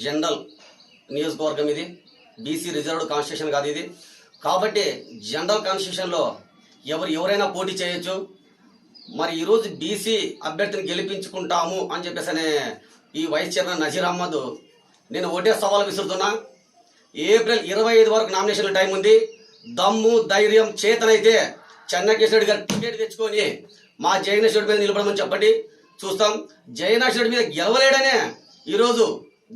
General నియోజకవర్గం ఇది BC reserved constitution కాదు ఇది. కాబట్టి జనరల్ కాన్స్టిట్యూషన్లో ఎవరు ఎవరైనా పోటీ చేయొచ్చు. మరి ఈరోజు బీసీ అభ్యర్థిని గెలిపించుకుంటాము అని చెప్పేసి అనే ఈ వైస్ చైర్మన్ నజీర్ అహ్మద్ నేను ఒకటే సవాల్ విసురుతున్నా. ఏప్రిల్ ఇరవై ఐదు వరకు నామినేషన్ టైం ఉంది. దమ్ము ధైర్యం చేతనైతే చెన్నకేశ్వరుడు గారు టికెట్ తెచ్చుకొని మా జగనేశ్వరుడి మీద నిలబడమని చెప్పండి. చూస్తాం. జగన్నాశ్వరుడి మీద గెలవలేడనే ఈరోజు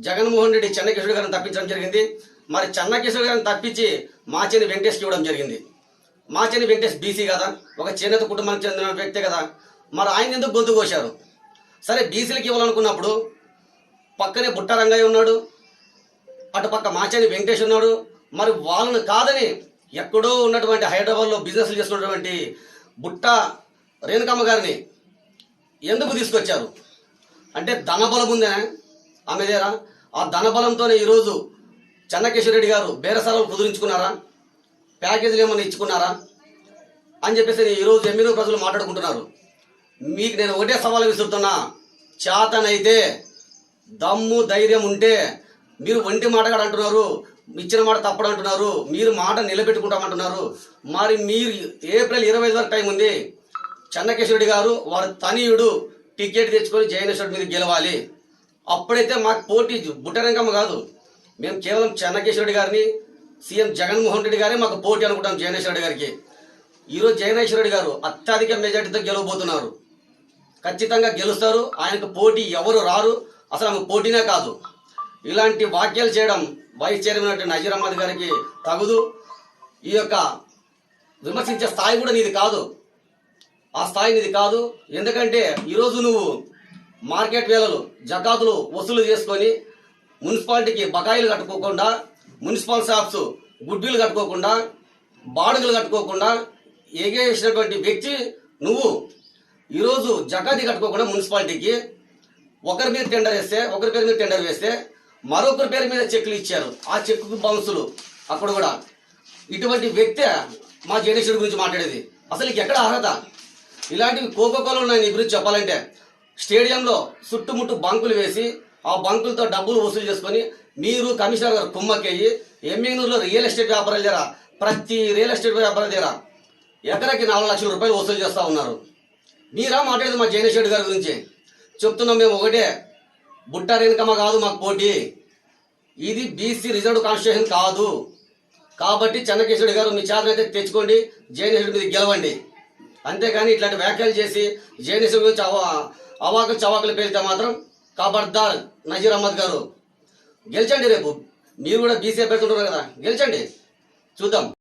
జగన్మోహన్ రెడ్డి చెన్నకేశ్వర గారిని తప్పించడం జరిగింది. మరి చెన్నకేశ్వర గారిని తప్పించి మాచేని వెంకటేష్కి ఇవ్వడం జరిగింది. మాచేని వెంకటేష్ బీసీ కదా ఒక చేనేత కుటుంబానికి చెందిన వ్యక్తే కదా. మరి ఆయన ఎందుకు గొంతు కోశారు? సరే బీసీలకు ఇవ్వాలనుకున్నప్పుడు పక్కనే బుట్ట రంగయ్య ఉన్నాడు అటుపక్క మాచేని వెంకటేష్ ఉన్నాడు. మరి వాళ్ళని కాదని ఎక్కడో ఉన్నటువంటి హైదరాబాద్లో బిజినెస్లు చేస్తున్నటువంటి బుట్ట రేణుకమ్మ గారిని ఎందుకు తీసుకొచ్చారు? అంటే ధనబలం ఉందనే ఆమె ఆ ధనబలంతోనే ఈరోజు చెన్నకేశ్వర రెడ్డి గారు బేరసారాలు కుదిరించుకున్నారా? ప్యాకేజీలు ఏమైనా ఇచ్చుకున్నారా? అని చెప్పేసి ఈరోజు ఎమ్మెల్యే ప్రజలు మాట్లాడుకుంటున్నారు. మీకు నేను ఒకటే సవాల్ విసురుతున్నా. చేతనైతే దమ్ము ధైర్యం ఉంటే మీరు ఒంటి మాటగాడు అంటున్నారు ఇచ్చిన మాట తప్పడు అంటున్నారు మీరు మాట నిలబెట్టుకుంటామంటున్నారు. మరి మీరు ఏప్రిల్ ఇరవై వరకు టైం ఉంది. చెన్నకేశ్వరుడి గారు వారి తనయుడు టికెట్ తెచ్చుకొని జయనేశ్వరుడి మీద గెలవాలి. అప్పుడైతే మాకు పోటీ బుట్టరంగమ్మ కాదు. మేము కేవలం చెన్నకేశ్వరుడు గారిని సీఎం జగన్మోహన్ రెడ్డి గారే మాకు పోటీ అనుకుంటాం జగనేశ్వరుడు గారికి. ఈరోజు జగనేశ్వరుడు గారు అత్యధిక మెజార్టీతో గెలవబోతున్నారు. ఖచ్చితంగా గెలుస్తారు. ఆయనకు పోటీ ఎవరు రారు అసలు ఆమె పోటీనే కాదు. ఇలాంటి వ్యాఖ్యలు చేయడం వైస్ చైర్మన్ అంటే నజీర్ అహ్మద్ గారికి తగుదు. ఈ యొక్క విమర్శించే స్థాయి కూడా నీది కాదు. ఆ స్థాయి నీది కాదు. ఎందుకంటే ఈరోజు నువ్వు మార్కెట్ వేలలు జకాతులు వసూలు చేసుకొని మున్సిపాలిటీకి బకాయిలు కట్టుకోకుండా మున్సిపల్ షాప్స్ గుడ్డీలు కట్టుకోకుండా బాడుగలు కట్టుకోకుండా ఎగేసినటువంటి వ్యక్తి నువ్వు ఈరోజు జకాతి కట్టుకోకుండా మున్సిపాలిటీకి ఒకరి మీద టెండర్ వేస్తే ఒకరి పేరు మీద టెండర్ వేస్తే మరొకరి పేరు మీద చెక్కులు ఇచ్చారు. ఆ చెక్కు బౌన్సులు. అక్కడ కూడా ఇటువంటి వ్యక్తి మా జగదీశ్వరుడి గురించి మాట్లాడేది. అసలు ఎక్కడ అర్హత? ఇలాంటివి కోకోకోలు ఉన్నాయి నీ గురించి చెప్పాలంటే స్టేడియంలో చుట్టుముట్టు బంకులు వేసి ఆ బంకులతో డబ్బులు వసూలు చేసుకొని మీరు కమిషనర్ గారు కుమ్మక్కయ్యి ఎమ్మెనూరులో రియల్ ఎస్టేట్ వ్యాపారాలు దగ్గర ప్రతి రియల్ ఎస్టేట్ వ్యాపారాల దగ్గర ఎకరాకి నాలుగు లక్షల రూపాయలు వసూలు చేస్తూ ఉన్నారు. మీరా మాట్లాడేది మా జగనేశ్వరుడు గారి గురించి. చెప్తున్నాం మేము ఒకటే బుట్ట కాదు మాకు పోటీ. ఇది బీసీ రిజర్వ్ కాన్స్టిట్యూషన్ కాదు. కాబట్టి చెన్నకేశ్వరుడు గారు మీ చేతన అయితే తెచ్చుకోండి జైనేశ్వరుడి మీద గెలవండి. అంతేకాని ఇట్లాంటి వ్యాఖ్యలు చేసి జైనేశ్వరుడి గురించి అవాకులు చవాకులు పేలితే మాత్రం కాబర్దార్ నజీర్ అహ్మద్ గారు. గెలిచండి రేపు. మీరు కూడా బీసీ అభ్యర్థులు కదా. గెలిచండి. చూద్దాం.